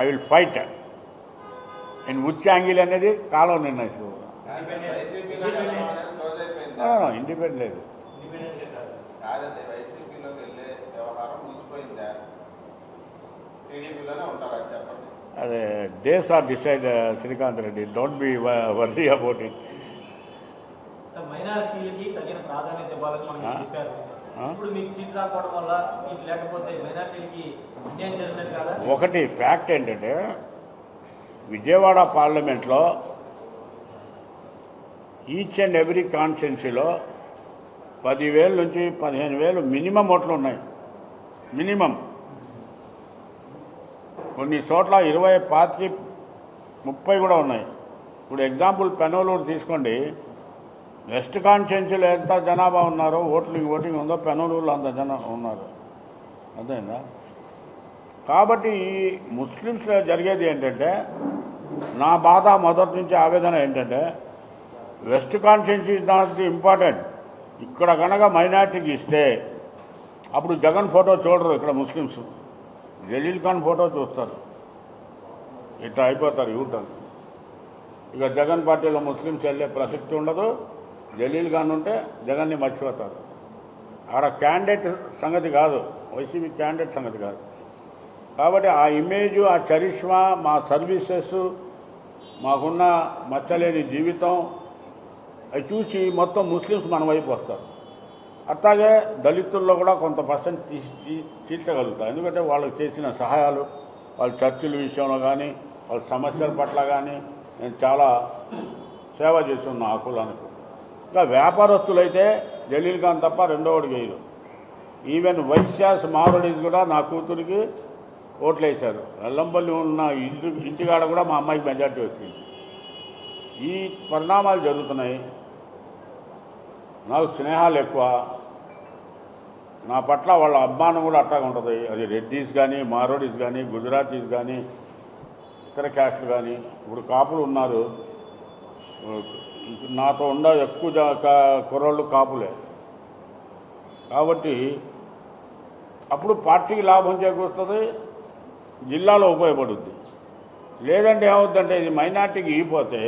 I will fight నేను ఉచ్చాంగిల్ అనేది కాలం నిర్ణయిస్తుంది. ఇండిపెండెంట్ లేదు. అదే days are decide Srikanth Reddy don't be worry about it మైనారిటీలకి సరైన ప్రాధాన్యత ఇవ్వాలని? చెప్పారు? ఇప్పుడు మీకు సీట్ రాకపోవడం వల్ల సీట్ లేకపోతే చేసినట్టు కదా? ఒకటి ఫ్యాక్ట్ ఏంటంటే విజయవాడ పార్లమెంట్లో ఈచ్ అండ్ ఎవ్రీ కాన్స్టిట్యున్సీలో పదివేల నుంచి పదిహేను వేలు మినిమం ఓట్లు ఉన్నాయి. మినిమం. కొన్ని చోట్ల ఇరవై పాతికి ముప్పై కూడా ఉన్నాయి. ఇప్పుడు ఎగ్జాంపుల్ పెనోలూరు తీసుకోండి. వెస్ట్ కాన్స్టిట్యున్సీలో ఎంత జనాభా ఉన్నారో ఓట్లింగ్ ఓటింగ్ ఉందో పెనూరులో అంత జన ఉన్నారు. అర్థమైందా? కాబట్టి ఈ ముస్లిమ్స్లో జరిగేది ఏంటంటే నా బాధ మొదటి నుంచి ఆవేదన ఏంటంటే వెస్ట్ కాన్స్టిట్యున్సీ దానికి ఇంపార్టెంట్ ఇక్కడ కనుక మైనార్టీకి ఇస్తే అప్పుడు జగన్ ఫోటో చూడరు ఇక్కడ ముస్లిమ్స్. జలీల్ ఖాన్ ఫోటో చూస్తారు. ఇట్లా అయిపోతారు యూటర్న్ ఇక జగన్ పార్టీలో ముస్లిమ్స్ వెళ్ళే ప్రసక్తి ఉండదు. జలీల్ ఖాన్ ఉంటే జగన్ని మర్చిపోతారు. ఆడ క్యాండిడేట్ సంగతి కాదు. వైసీపీ క్యాండిడేట్ సంగతి కాదు. కాబట్టి ఆ ఇమేజ్ ఆ చరిష్మా మా సర్వీసెస్ మాకున్న మచ్చలేని జీవితం అవి చూసి మొత్తం ముస్లిమ్స్ మన వైపు వస్తారు. అట్లాగే దళితుల్లో కూడా కొంత పర్సెంట్ తీసి తీర్చగలుగుతారు ఎందుకంటే వాళ్ళకి చేసిన సహాయాలు వాళ్ళ చర్చిల విషయంలో కానీ వాళ్ళ సమస్యల పట్ల కానీ నేను చాలా సేవ చేస్తున్నా ఆ కులానికి ఇంకా వ్యాపారస్తులైతే జలీల్ ఖాన్ తప్ప రెండో గేయరు ఈవెన్ వైశ్యాస్ మారోడీస్ కూడా నా కూతురికి ఓట్లు వేశారు వెల్లంపల్లి ఉన్న ఇంటి ఇంటికాడ కూడా మా అమ్మాయికి మెజార్టీ వచ్చింది. ఈ పరిణామాలు జరుగుతున్నాయి. నాకు స్నేహాలు ఎక్కువ. నా పట్ల వాళ్ళ అభిమానం కూడా అట్లా ఉంటుంది. అది రెడ్డీస్ కానీ మారోడీస్ కానీ గుజరాతీస్ కానీ ఇతర క్యాస్ట్లు కానీ ఇప్పుడు కాపులు ఉన్నారు. నాతో ఉండ ఎక్కువ కుర్రోళ్ళు కాపులే. కాబట్టి అప్పుడు పార్టీకి లాభం చేకూరుతుంది జిల్లాలో ఉపయోగపడుద్ది. లేదంటే ఏమవుతుందంటే ఇది మైనార్టీకి ఇగిపోతే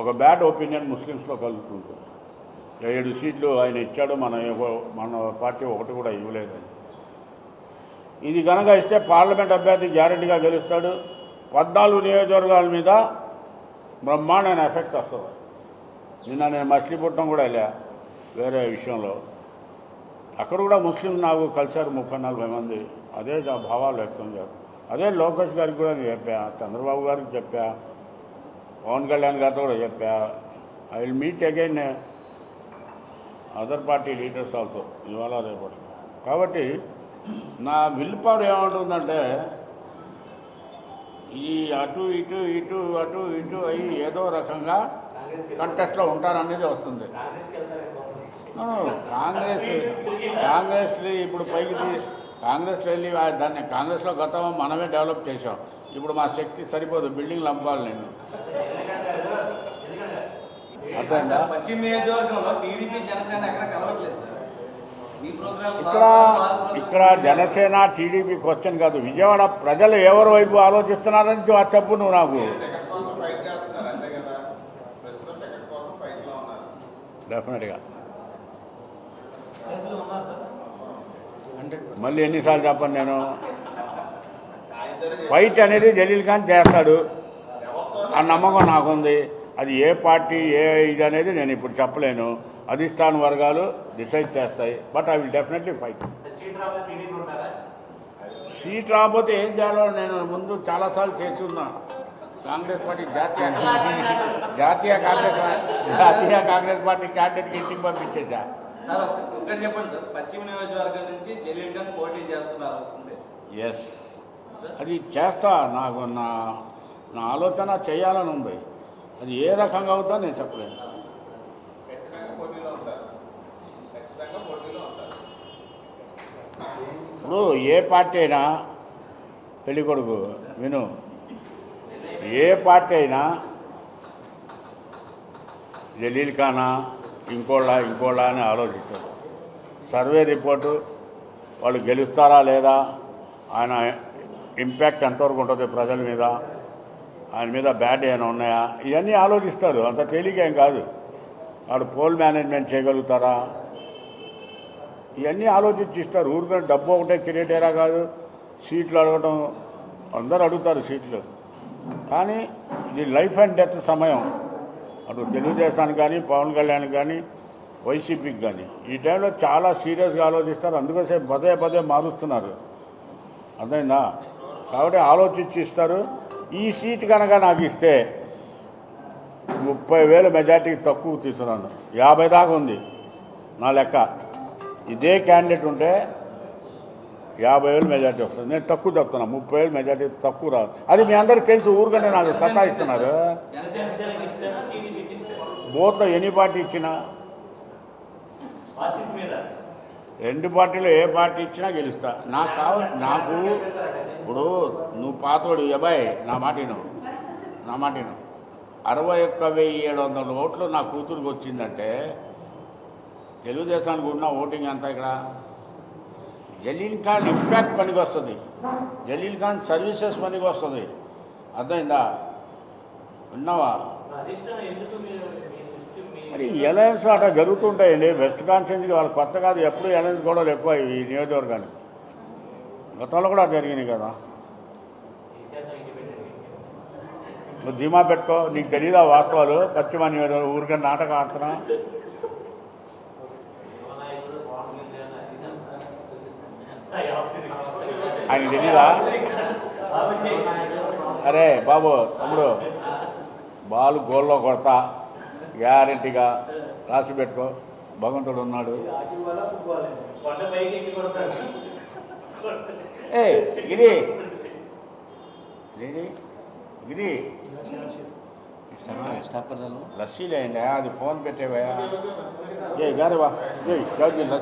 ఒక బ్యాడ్ ఒపీనియన్ ముస్లిమ్స్లో కలుగుతుంది ఏడు సీట్లు ఆయన ఇచ్చాడు మన మన పార్టీ ఒకటి కూడా ఇవ్వలేదని. ఇది కనుక ఇస్తే పార్లమెంట్ అభ్యర్థి గ్యారెంటీగా గెలుస్తాడు. పద్నాలుగు నియోజకవర్గాల మీద బ్రహ్మాండమైన ఎఫెక్ట్ వస్తుంది. నిన్న నేను మచిలీపట్నం కూడా వెళ్ళా వేరే విషయంలో. అక్కడ కూడా ముస్లిం నాకు కలిసారు ముప్పై నలభై మంది. అదే భావాలు వ్యక్తం చేస్తారు అదే లోకేష్ గారికి కూడా నేను చెప్పా చంద్రబాబు గారికి చెప్పా పవన్ కళ్యాణ్ గారితో కూడా చెప్పా. I will meet again other party leaders also ఇవాళ రేపటి. కాబట్టి నా విల్ పవర్ ఏమంటుందంటే ఈ అటు ఇటు ఇటు అటు ఇటు అయ్యి ఏదో రకంగా కంటెస్ట్లో ఉంటారనేది వస్తుంది. కాంగ్రెస్. కాంగ్రెస్ ఇప్పుడు పైకి తీ- కాంగ్రెస్లో వెళ్ళి దాన్ని కాంగ్రెస్లో గతంలో మనమే డెవలప్ చేసాం ఇప్పుడు మా శక్తి సరిపోదు బిల్డింగ్లు అమ్మాలి నేను. పశ్చిమ నియోజకవర్గంలో టీడీపీ జనసేన ఎక్కడ కలవట్లేదు సార్. ఇక్కడ ఇక్కడ జనసేన టీడీపీ క్వశ్చన్ కాదు. విజయవాడ ప్రజలు ఎవరి వైపు ఆలోచిస్తున్నారని చెప్పు నువ్వు నాకు. టికెట్ కోసం ఫైట్ చేస్తున్నారు అంతే కదా? ప్రస్తుతం టికెట్ కోసం ఫైట్లో ఉన్నారు. డెఫినెట్గా మళ్ళీ ఎన్నిసార్లు చెప్పను నేను? ఫైట్ అనేది జలీల్ ఖాన్ చేస్తాడు. ఆ నమ్మకం నాకుంది. అది ఏ పార్టీ ఏ ఇది అనేది నేను ఇప్పుడు చెప్పలేను. అధిష్టాన వర్గాలు డిసైడ్ చేస్తాయి but I will definitely fight. Seat రాకపోతే ఏం చేయాలో నేను ముందు చాలాసార్లు చేసి ఉన్నా. కాంగ్రెస్ పార్టీ జాతీయ జాతీయ కాంగ్రెస్ జాతీయ కాంగ్రెస్ పార్టీ క్యాండిడేట్కి ఇంటికి పంపించేసా. సార్ ఒకటి చెప్పండి సార్. పశ్చిమ నియోజకవర్గం నుంచి జలీల్ ఖాన్ పోటీ చేస్తున్నారు అంతే ఎస్ అది చేస్తా. నాకు నా నా ఆలోచన చేయాలని ఉంది. అది ఏ రకంగా అవుతుందో నేను చెప్పలేను. ఇప్పుడు ఏ పార్టీ అయినా పెళ్ళికొడుకు విను. ఏ పార్టీ అయినా జలీల్ ఖానా ఇంకోళ్ళ ఇంకోళ్ళ అని ఆలోచిస్తారు సర్వే రిపోర్టు వాళ్ళు గెలుస్తారా లేదా? ఆయన ఇంపాక్ట్ ఎంతవరకు ఉంటుంది ప్రజల మీద? ఆయన మీద బ్యాడ్ ఏమైనా ఉన్నాయా? ఇవన్నీ ఆలోచిస్తారు. అంత తేలికేం కాదు. వాడు పోల్ మేనేజ్మెంట్ చేయగలుగుతారా? ఇవన్నీ ఆలోచించి ఇస్తారు ఊరికే డబ్బు ఒకటే కిరీటేరా కాదు. సీట్లు అడగటం అందరూ అడుగుతారు సీట్లు. కానీ ఇది లైఫ్ అండ్ డెత్ సమయం. అటు తెలుగుదేశానికి కానీ పవన్ కళ్యాణ్ కానీ వైసీపీకి కానీ. ఈ టైంలో చాలా సీరియస్గా ఆలోచిస్తారు. అందుకోసే పదే పదే మారుస్తున్నారు. అర్థమైందా? కాబట్టి ఆలోచించి ఇస్తారు. ఈ సీట్ కనుక నాకు ఇస్తే ముప్పై వేల మెజార్టీకి తక్కువ తీసుకున్నాను. యాభై దాకా ఉంది నా లెక్క. ఇదే క్యాండిడేట్ ఉంటే యాభై వేలు మెజార్టీ వస్తుంది. నేను తక్కువ చెప్తున్నా ముప్పై వేలు మెజార్టీ తక్కువ రాదు. అది మీ అందరికి తెలుసు ఊరికనే నాకు సతాయిస్తున్నారు. బోట్లో బూత్లో ఎన్ని పార్టీ ఇచ్చినా? రెండు పార్టీలు ఏ పార్టీ ఇచ్చినా గెలుస్తా. నాకు కావ నాకు ఇప్పుడు నువ్వు పాతోడు అబ్బాయి నా మాట నా మాట అరవై ఒక్క వెయ్యి ఏడు వందల ఓట్లు నా కూతురుకి వచ్చిందంటే తెలుగుదేశానికి ఉన్న ఓటింగ్ అంతా ఇక్కడ? జలీల్ ఖాన్ ఇంపాక్ట్ పనికి వస్తుంది. జలీల్ ఖాన్ సర్వీసెస్ పనికి వస్తుంది. అర్థమైందా? ఉన్నావా మరి ఎలయన్స్ అట్లా జరుగుతుంటాయండి. వెస్ట్ కాన్స్టిట్యూన్సీకి వాళ్ళు కొత్త కాదు. ఎప్పుడు ఎలయన్స్ గొడవలు ఎక్కువ ఈ నియోజకవర్గానికి. గతంలో కూడా జరిగినాయి కదా. నువ్వు ధీమా పెట్టుకో. నీకు తెలియదా వాస్తవాలు? పశ్చిమ నియోజకవర్గం ఊరికే నాటకం ఆడుతున్నావు ఆయనకి తెలీదా? అరే బాబు తమ్ముడు బాల్ గోల్లో కొడతా గ్యారెంటీగా రాసి పెట్టుకో. భగవంతుడు ఉన్నాడు. ఏ గిరి. గిరి. గిరి లస్సీ లేండి అది ఫోన్ పెట్టేవా ఏ గారే వా. ఏ